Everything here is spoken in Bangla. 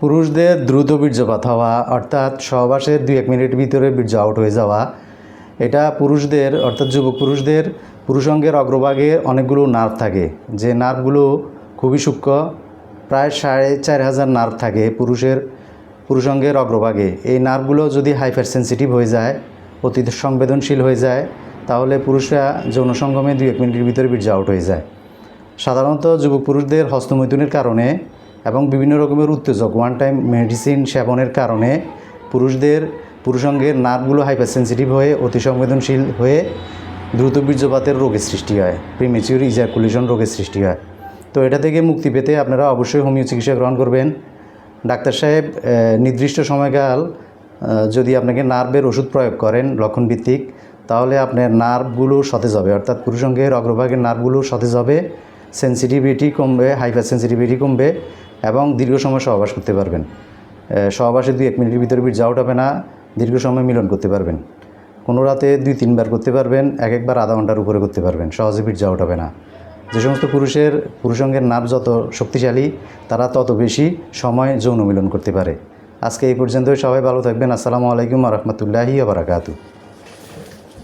পুরুষদের দ্রুত বীর্যপাত হওয়া, অর্থাৎ সহবাসের দুই এক মিনিট ভিতরে বীর্য আউট হয়ে যাওয়া। এটা পুরুষদের, অর্থাৎ যুবক পুরুষদের, পুরুষাঙ্গের অগ্রভাগে অনেকগুলো নার্ভ থাকে। যে নার্ভগুলো খুবই সূক্ষ্ম, প্রায় সাড়ে চার হাজার নার্ভ থাকে পুরুষের, পুরুষাঙ্গের অগ্রভাগে। এই নার্ভগুলো যদি হাইপার সেন্সিটিভ হয়ে যায়, অতি সংবেদনশীল হয়ে যায়, তাহলে পুরুষরা যৌন সঙ্গমে দুই এক মিনিটের ভিতরে বীর্য আউট হয়ে যায়। সাধারণত যুবক পুরুষদের হস্তমৈথুনের কারণে এবং বিভিন্ন রকমের উত্তেজক ওয়ান টাইম মেডিসিন সেবনের কারণে পুরুষদের পুরুষাঙ্গের নার্ভগুলো হাইপার সেন্সিটিভ হয়ে, অতি সংবেদনশীল হয়ে দ্রুত বীর্যপাতের রোগের সৃষ্টি হয় প্রিমেচিউর ইজাকুলেশন রোগের সৃষ্টি হয়। তো এটা থেকে মুক্তি পেতে আপনারা অবশ্যই হোমিও চিকিৎসা গ্রহণ করবেন। ডাক্তার সাহেব নির্দিষ্ট সময়কাল যদি আপনাকে নার্ভের ওষুধ প্রয়োগ করেন লক্ষণভিত্তিক, তাহলে আপনার নার্ভগুলো সতেজ হবে, অর্থাৎ পুরুষাঙ্গের অগ্রভাগের নার্ভগুলো সতেজ হবে সেন্সিটিভিটি কমবে হাইপার সেন্সিটিভিটি কমবে এবং দীর্ঘ সময় সহবাস করতে পারবেন। সহবাসে দুই এক মিনিটের ভিতরে বীর্য আউট হবে না, দীর্ঘ সময় মিলন করতে পারবেন। কোনো রাতে দুই তিনবার করতে পারবেন, এক একবার আধা ঘণ্টার উপরে করতে পারবেন, সহজে বীর্য আউট হবে না। যে সমস্ত পুরুষের, পুরুষাঙ্গের নার্ভ যত শক্তিশালী, তারা তত বেশি সময় যৌন মিলন করতে পারে। আজকে এই পর্যন্তই, সবাই ভালো থাকবেন, আসসালামু আলাইকুম রহমতুল্লাহি আবরাকাতু